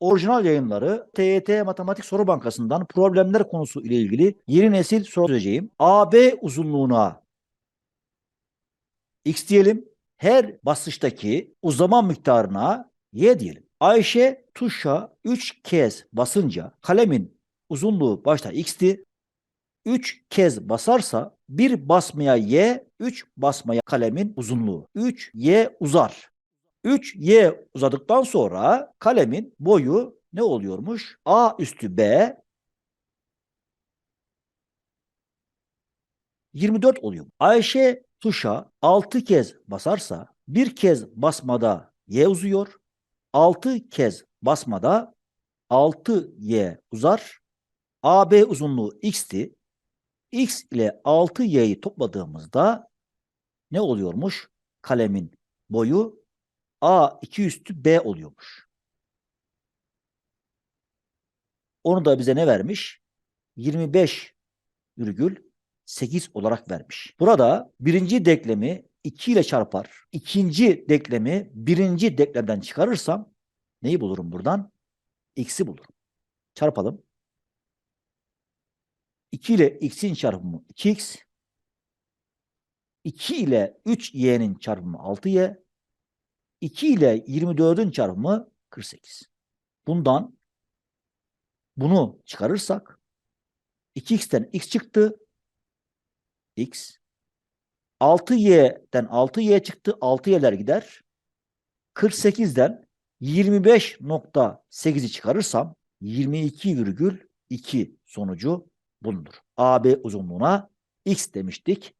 orijinal yayınları TYT Matematik Soru Bankası'ndan problemler konusu ile ilgili yeni nesil soru çözeceğim. AB uzunluğuna x diyelim. Her basıştaki uzama miktarına y diyelim. Ayşe tuşa 3 kez basınca kalemin uzunluğu başta x'ti. 3 kez basarsa bir basmaya y, 3 basmaya kalemin uzunluğu. 3y uzar. 3y uzadıktan sonra kalemin boyu ne oluyormuş? A üstü B 24 oluyor. Ayşe tuşa 6 kez basarsa bir kez basmada y uzuyor. 6 kez basmada 6y uzar. AB uzunluğu x'ti. x ile 6y'yi topladığımızda ne oluyormuş? Kalemin boyu A 2 üstü B oluyormuş. Onu da bize ne vermiş? 25,8 olarak vermiş. Burada birinci denklemi 2 ile çarpar. İkinci denklemi birinci denklemden çıkarırsam neyi bulurum buradan? X'i bulurum. Çarpalım. 2 ile x'in çarpımı 2x. 2 ile 3y'nin çarpımı 6y. 2 ile 24'ün çarpımı 48. Bundan bunu çıkarırsak 2x'ten x çıktı. x 6y'den 6y çıktı. 6y'ler gider. 48'den 25.8'i çıkarırsam 22,2 sonucu bulunur. AB uzunluğuna x demiştik.